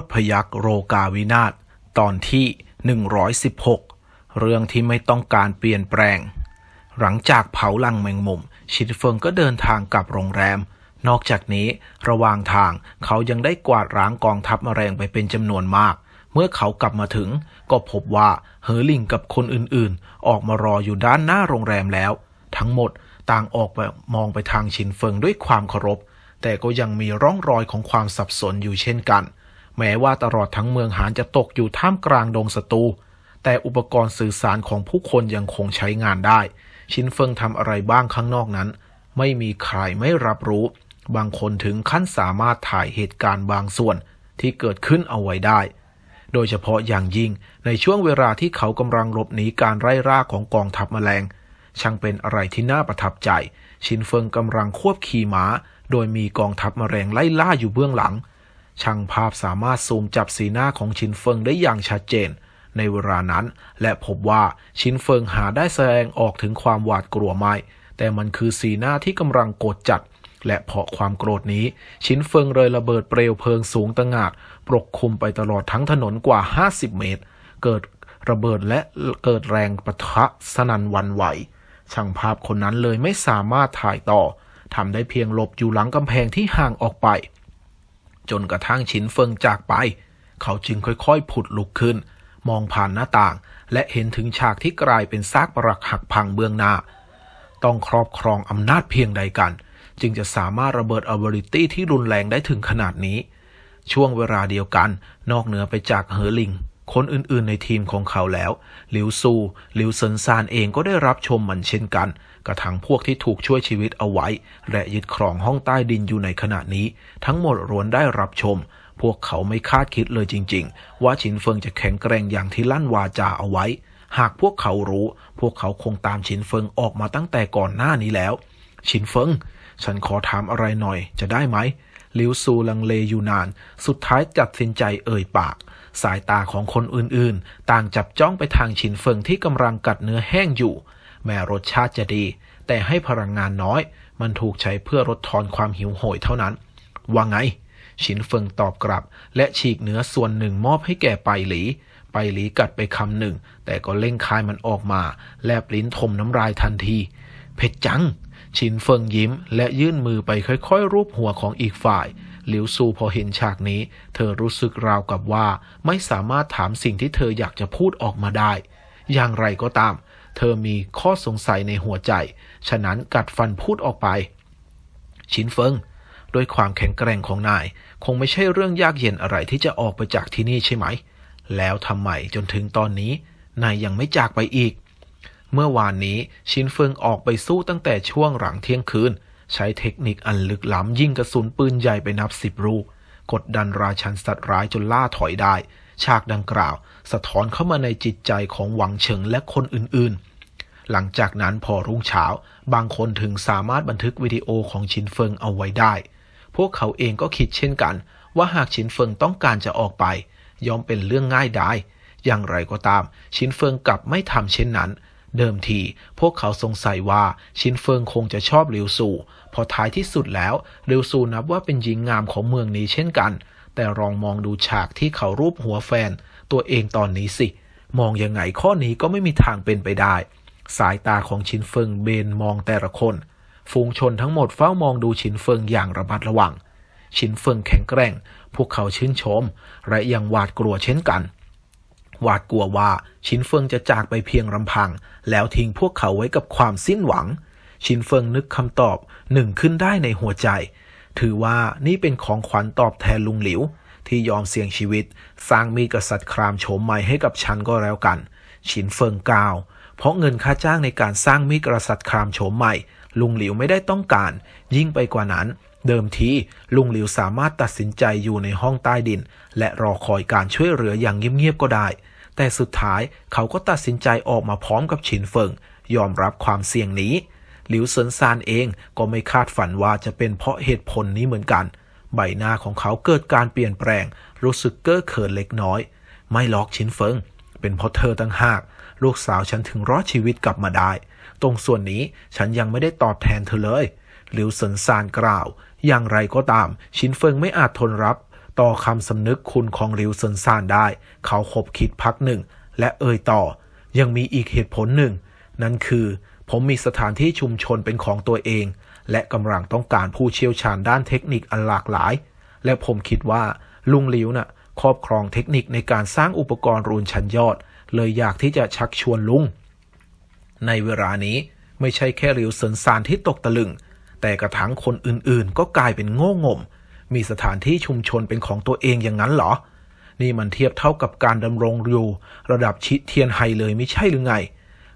ตรพยักโรกาวินาศตอนที่ 116 เรื่องที่ไม่ต้องการเปลี่ยนแปลง หลังจากเผาลังแมงมุม ชินเฟิงก็เดินทางกลับโรงแรม นอกจากนี้ระหว่างทางเขายังได้กวาดล้างกองทัพแมลงไปเป็นจำนวนมาก เมื่อเขากลับมาถึง ก็พบว่าเฮอร์ลิงกับคนอื่นๆ ออกมารออยู่ด้านหน้าโรงแรมแล้ว ทั้งหมดต่างออกไปมองไปทางชินเฟิงด้วยความเคารพ แต่ก็ยังมีร่องรอยของความสับสนอยู่เช่นกัน แม้ว่าตลอดทั้งเมืองหานจะตกอยู่ท่ามกลางดงศัตรูแต่อุปกรณ์สื่อสารของผู้คนยังคงใช้งานได้ ชินเฟิงทำอะไรบ้างข้างนอกนั้น ไม่มีใครไม่รับรู้ บางคนถึงขั้นสามารถถ่ายเหตุการณ์บางส่วนที่เกิดขึ้นเอาไว้ได้ โดยเฉพาะอย่างยิ่งในช่วงเวลาที่เขากำลังหลบหนีการไล่ล่าของกองทัพแมลง ช่างเป็นอะไรที่น่าประทับใจ ชินเฟิงกำลังควบขี่ม้า โดยมีกองทัพแมลงไล่ล่าอยู่เบื้องหลัง ช่างภาพสามารถซูมจับสีหน้าของชินเฟิงได้อย่างชัดเจน ในเวลานั้น และพบว่าชินเฟิงหาได้แสดงออกถึงความหวาดกลัวไม่ แต่มันคือสีหน้าที่กำลังโกรธจัด และเพราะความโกรธนี้ ชินเฟิงเลยระเบิดเปลวเพลิงสูงตะงาดปกคลุมไปตลอดทั้งถนนกว่า 50 เมตร เกิดระเบิดและเกิดแรงปะทะสนันวันไหว ช่างภาพคนนั้นเลยไม่สามารถถ่ายต่อทำได้เพียงหลบอยู่หลังกำแพงที่ห่างออกไป จนกระทั่งชินเฟิงจากไป เขาจึงค่อยๆ ผุดลุกขึ้น มองผ่านหน้าต่าง และเห็นถึงฉากที่กลายเป็นซากปรักหักพังเบื้องหน้า ต้องครอบครองอำนาจเพียงใดกัน จึงจะสามารถระเบิดอเบริตี้ที่รุนแรงได้ถึงขนาดนี้ ช่วงเวลาเดียวกัน นอกเหนือไปจากเฮอร์ลิง คนอื่นๆ ในทีมของเขาแล้วหลิวซูหลิวเซินซานเองก็ได้รับชมมันเช่นกัน กระทั่งพวกที่ถูกช่วยชีวิตเอาไว้ และยึดครองห้องใต้ดินอยู่ในขณะนี้ ทั้งหมดล้วนได้รับชม พวกเขาไม่คาดคิดเลยจริง ๆ ว่าชินเฟิงจะแข็งแกร่งอย่างที่ลั่นวาจาเอาไว้ หากพวกเขารู้ พวกเขาคงตามชินเฟิงออกมาตั้งแต่ก่อนหน้านี้แล้ว ชินเฟิง ฉันขอถามอะไรหน่อยจะได้ไหมลิวซูลังเลอยู่นาน สุดท้ายตัดสินใจเอ่ยปาก สายตาของคนอื่นๆ ต่างจับจ้องไปทางชินเฟิงที่กำลังกัดเนื้อแห้งอยู่ แม้รสชาติจะดี แต่ให้พลังงานน้อย มันถูกใช้เพื่อลดทอนความหิวโหยเท่านั้น ว่าไง ชินเฟิงตอบกลับ และฉีกเนื้อส่วนหนึ่งมอบให้แก่ไปหลีไปหลีกัดไปคำหนึ่ง แต่ก็เล่งคายมันออกมา แลบลิ้นทมน้ำลายทันที เผ็ดจัง ชินเฟิงยิ้ม และยื่นมือไปค่อยๆ รูปหัวของอีกฝ่าย หลิวซูพอเห็นฉากนี้ เธอรู้สึกราวกับว่า ไม่สามารถถามสิ่งที่เธออยากจะพูดออกมาได้ อย่างไรก็ตาม เธอมีข้อสงสัยในหัวใจ ฉะนั้นกัดฟันพูดออกไป ชินเฟิงด้วยความแข็งแกร่งของนาย คงไม่ใช่เรื่องยากเย็นอะไรที่จะออกไปจากที่นี่ใช่ไหม แล้วทำไมจนถึงตอนนี้ นายยังไม่จากไปอีก เมื่อวานนี้ชินเฟิงออกไปสู้ตั้งแต่ช่วงหลังเที่ยงคืน ใช้เทคนิคอันลึกล้ำยิงกระสุนปืนใหญ่ไปนับสิบลูก กดดันราชันสัตว์ร้ายจนล่าถอยได้ ฉากดังกล่าว สะท้อนเข้ามาในจิตใจของหวังเฉิงและคนอื่นๆ หลังจากนั้นพอรุ่งเช้า บางคนถึงสามารถบันทึกวิดีโอของชินเฟิงเอาไว้ได้ พวกเขาเองก็คิดเช่นกัน ว่าหากชินเฟิงต้องการจะออกไป ย่อมเป็นเรื่องง่ายได้อย่างไรก็ตาม ชินเฟิงกลับไม่ทำเช่นนั้น เดิมที พวกเขาสงสัยว่าชินเฟิงคงจะชอบลิวซูพอท้ายที่สุดแล้วลิวซูนับว่าเป็นหญิงงามของเมืองนี้เช่นกัน แต่ลองมองดูฉากที่เขารูปหัวแฟน ตัวเองตอนนี้สิ มองยังไงข้อนี้ก็ไม่มีทางเป็นไปได้ สายตาของชินเฟิงเบนมองแต่ละคน ฝูงชนทั้งหมดเฝ้ามองดูชินเฟิงอย่างระมัดระวัง ชินเฟิงแข็งแกร่ง พวกเขาชื่นชม และยังหวาดกลัวเช่นกัน หวาดกลัวว่าชินเฟิงจะจากไปเพียงลำพัง แล้วทิ้งพวกเขาไว้กับความสิ้นหวัง ชินเฟิงนึกคำตอบหนึ่งขึ้นได้ในหัวใจ ถือว่านี่เป็นของขวัญตอบแทนลุงหลิว ที่ยอมเสี่ยงชีวิต สร้างมีกษัตริย์ครามโฉมใหม่ให้กับฉันก็แล้วกัน ชินเฟิงกล่าว เพราะเงินค่าจ้างในการสร้างมีกษัตริย์ครามโฉมใหม่ลุงหลิวไม่ได้ต้องการ ยิ่งไปกว่านั้น เดิมทีลุงหลิวสามารถตัดสินใจอยู่ในห้องใต้ดิน และรอคอยการช่วยเหลืออย่างเงียบๆก็ได้ แต่สุดท้ายเขาก็ตัดสินใจออกมาพร้อมกับฉินเฟิง ยอมรับความเสี่ยงนี้ หลิวเซินซานเองก็ไม่คาดฝันว่าจะเป็นเพราะเหตุผลนี้เหมือนกัน ใบหน้าของเขาเกิดการเปลี่ยนแปลง รู้สึกเก้อเขินเล็กน้อย ไม่ล็อกชินเฟิง เป็นเพราะเธอตั้งหาก ลูกสาวฉันถึงรอดชีวิตกลับมาได้ ตรงส่วนนี้ฉันยังไม่ได้ตอบแทนเธอเลยหลิวเซินซานกล่าวอย่างไรก็ตาม ชินเฟิงไม่อาจทนรับ ต่อคำสำนึกคุณของริวเซินซานได้ เขาคบคิดพักหนึ่ง และเอ่ยต่อ ยังมีอีกเหตุผลหนึ่ง นั่นคือ ผมมีสถานที่ชุมชนเป็นของตัวเอง และกำลังต้องการผู้เชี่ยวชาญด้านเทคนิคอันหลากหลาย และผมคิดว่า ลุงลิวน่ะครอบครองเทคนิคในการสร้างอุปกรณ์รูนชั้นยอด เลยอยากที่จะชักชวนลุง ในเวลานี้ไม่ใช่แค่ริวเซินซานที่ตกตะลึง แต่กระทั่งคนอื่นๆ ก็กลายเป็นโง่งม มีสถานที่ชุมชนเป็นของตัวเองอย่างนั้นเหรอ นี่มันเทียบเท่ากับการดำรงอยู่ระดับชิเทียนไฮเลยไม่ใช่หรือไง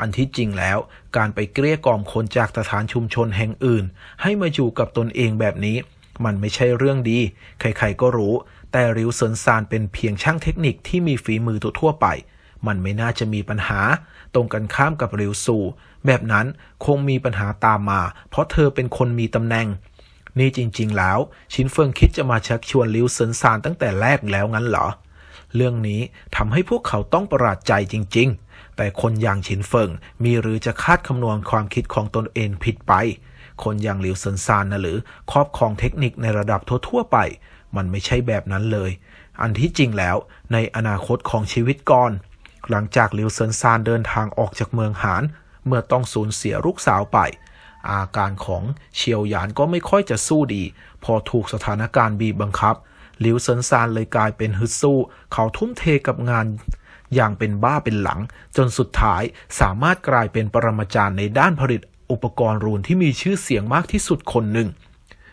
อันที่จริงแล้ว การไปเกลี้ยกล่อมคนจากสถานชุมชนแห่งอื่น ให้มาอยู่กับตนเองแบบนี้ มันไม่ใช่เรื่องดี ใครๆก็รู้ แต่ริวเซินซานเป็นเพียงช่างเทคนิคที่มีฝีมือทั่วไป มันไม่น่าจะมีปัญหา ตรงกันข้ามกับริวซูแบบนั้นคงมีปัญหาตามมา เพราะเธอเป็นคนมีตำแหน่ง นี่จริง ๆ แล้ว ชินเฟิงคิดจะมาชักชวนลิวเซินซานตั้งแต่แรกแล้วงั้นเหรอ เรื่องนี้ทำให้พวกเขาต้องประหลาดใจจริง ๆ แต่คนอย่างชินเฟิงมีหรือจะคาดคำนวณความคิดของตนเองผิดไป คนอย่างหลิวเซินซานนะหรือครอบครองเทคนิคในระดับทั่วๆไป มันไม่ใช่แบบนั้นเลย อันที่จริงแล้ว ในอนาคตของชีวิตก่อน หลังจากหลิวเซินซานเดินทางออกจากเมืองหาน เมื่อต้องสูญเสียลูกสาวไป อาการของเชียวหยานก็ไม่ค่อยจะสู้ดี พอถูกสถานการณ์บีบบังคับหลิวเซินซานเลยกลายเป็นฮึดสู้ เขาทุ่มเทกับงานอย่างเป็นบ้าเป็นหลัง จนสุดท้ายสามารถกลายเป็นปรมาจารย์ในด้านผลิตอุปกรณ์รูนที่มีชื่อเสียงมากที่สุดคนหนึ่ง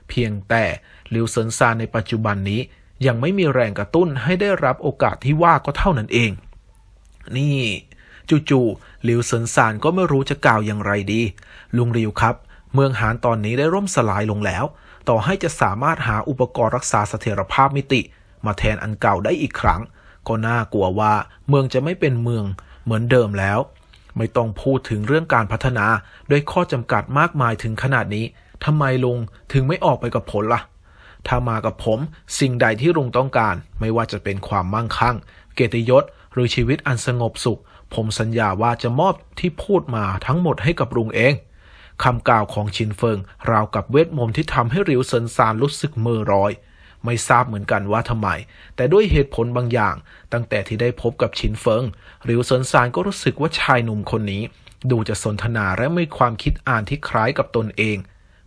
เพียงแต่หลิวเซินซานในปัจจุบันนี้ยังไม่มีแรงกระตุ้นให้ได้รับโอกาสที่ว่าก็เท่านั้นเอง นี่ จู่ๆหลิวเซินซานก็ไม่รู้จะกล่าวอย่างไรดี ลุงริวครับ เมืองหานตอนนี้ได้ร่มสลายลงแล้ว ต่อให้จะสามารถหาอุปกรณ์รักษาเสถียรภาพมิติ มาแทนอันเก่าได้อีกครั้ง ก็น่ากลัวว่าเมืองจะไม่เป็นเมืองเหมือนเดิมแล้ว ไม่ต้องพูดถึงเรื่องการพัฒนาด้วยข้อจำกัดมากมายถึงขนาดนี้ทำไมลุงถึงไม่ออกไปกับผลล่ะถ้ามากับผมสิ่งใดที่ลุงต้องการ ไม่ว่าจะเป็นความมั่งคั่ง เกียรติยศ หรือชีวิตอันสงบสุข ผมสัญญาว่าจะมอบที่พูดมาทั้งหมดให้กับลุงเองคำกล่าวของชินเฟิง ราวกับเวทมนต์ที่ทำให้ริวเซินซานรู้สึกเมื่อร้อย ไม่ทราบเหมือนกันว่าทำไม แต่ด้วยเหตุผลบางอย่าง ตั้งแต่ที่ได้พบกับชินเฟิงริวเซินซานก็รู้สึกว่าชายหนุ่มคนนี้ ดูจะสนทนาและมีความคิดอ่านที่คล้ายกับตนเอง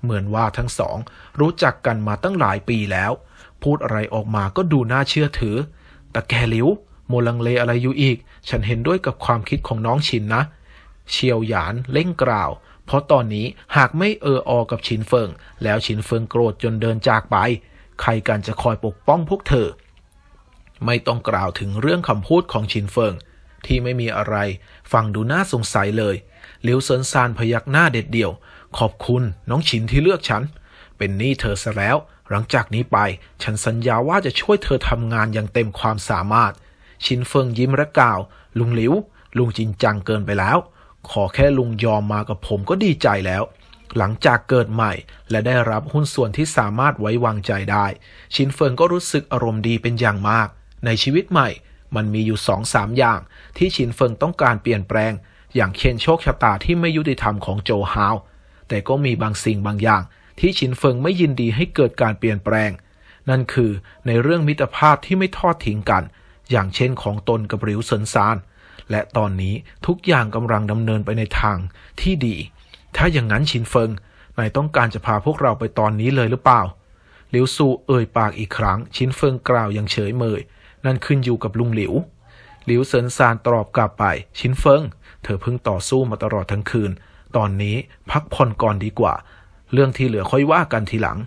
เหมือนว่าทั้งสอง รู้จักกันมาตั้งหลายปีแล้ว พูดอะไรออกมาก็ดูน่าเชื่อถือ แต่แกหลิว โมลังเลอะไรอยู่อีก ฉันเห็นด้วยกับความคิดของน้องชินนะ เชียวหยานเล่งกล่าว เพราะตอนนี้หากไม่เอออกับชินเฟิง แล้วชินเฟิงโกรธจนเดินจากไป ใครกันจะคอยปกป้องพวกเธอ ไม่ต้องกล่าวถึงเรื่องคำพูดของชินเฟิง ที่ไม่มีอะไร ฟังดูน่าสงสัยเลยหลิวเซินซานพยักหน้าเด็ดเดี่ยว ขอบคุณน้องชินที่เลือกฉัน เป็นหนี้เธอซะแล้ว หลังจากนี้ไป ฉันสัญญาว่าจะช่วยเธอทำงานอย่างเต็มความสามารถ ชินเฟิงยิ้มและกล่าว ลุงหลิว ลุงจริงจังเกินไปแล้ว ขอแค่ลุงยอมมากับผมก็ดีใจแล้ว หลังจากเกิดใหม่และได้รับหุ้นส่วนที่สามารถไว้วางใจได้ ชินเฟิงก็รู้สึกอารมณ์ดีเป็นอย่างมาก ในชีวิตใหม่ มันมีอยู่สองสามอย่าง ที่ชินเฟิงต้องการเปลี่ยนแปลง อย่างเช่นโชคชะตาที่ไม่ยุติธรรมของโจฮาว แต่ก็มีบางสิ่งบางอย่าง ที่ชินเฟิงไม่ยินดีให้เกิดการเปลี่ยนแปลง นั่นคือในเรื่องมิตรภาพที่ไม่ทอดทิ้งกัน อย่างเช่นของตนกับริวเซินซาน และตอนนี้ทุกอย่างกำลังดำเนินไปในทางที่ดี ถ้าอย่างนั้นชินเฟิงนายต้องการจะพาพวกเราไปตอนนี้เลยหรือเปล่าหลิวซูเอ่ยปากอีกครั้ง ชินเฟิงกล่าวอย่างเฉยเมย นั่นขึ้นอยู่กับลุงหลิวหลิวเซินซานตอบกลับไป ชินเฟิง เธอเพิ่งต่อสู้มาตลอดทั้งคืน ตอนนี้พักผ่อนก่อนดีกว่า เรื่องที่เหลือค่อยว่ากันทีหลัง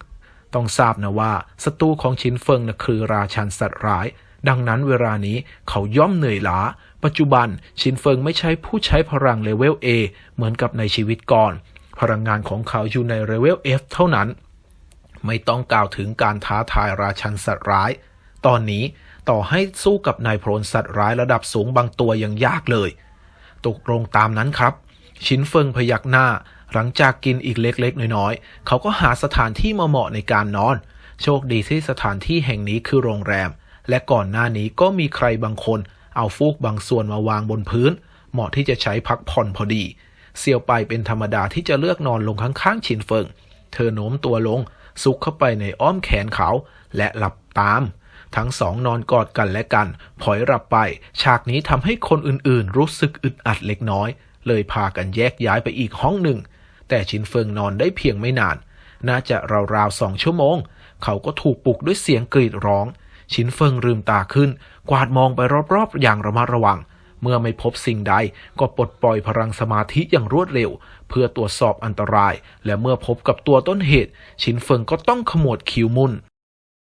ต้องทราบนะว่าศัตรูของชินเฟิงนะคือราชันสัตว์ร้าย ดังนั้นเวลานี้เขาย่อมเหนื่อยล้า ปัจจุบันชินเฟิงไม่ใช่ผู้ใช้พลังเลเวล A เหมือนกับในชีวิตก่อน พลังงานของเขาอยู่ในเลเวล F เท่านั้น ไม่ต้องกล่าวถึงการท้าทายราชันสัตว์ร้าย ตอนนี้ต่อให้สู้กับนายโพลสัตว์ร้ายระดับสูงบางตัวยังยากเลย ตกลงตามนั้นครับ ชินเฟิงพยักหน้า หลังจากกินอีกเล็กๆ น้อยๆ เขาก็หาสถานที่มาเหมาะในการนอน โชคดีที่สถานที่แห่งนี้คือโรงแรม และก่อนหน้านี้ก็มีใครบางคน เอาฟูกบางส่วนมาวางบนพื้น เหมาะที่จะใช้พักผ่อนพอดี เซียวไปเป็นธรรมดาที่จะเลือกนอนลงข้างๆชินเฟิง เธอโน้มตัวลง ซุกเข้าไปในอ้อมแขนเขา และหลับตาม ทั้งสองนอนกอดกันและกันพลอยหลับไป ฉากนี้ทำให้คนอื่นๆ รู้สึกอึดอัดเล็กน้อย เลยพากันแยกย้ายไปอีกห้องหนึ่ง แต่ชินเฟิงนอนได้เพียงไม่นาน น่าจะราวๆสองชั่วโมง เขาก็ถูกปลุกด้วยเสียงกรีดร้อง ชินเฟิงลืมตาขึ้น กวาดมองไปรอบๆ อย่างระมัดระวัง เมื่อไม่พบสิ่งใดก็ปลดปล่อยพลังสมาธิอย่างรวดเร็ว เพื่อตรวจสอบอันตราย และเมื่อพบกับตัวต้นเหตุ ชินเฟิงก็ต้องขมวดคิ้วมุน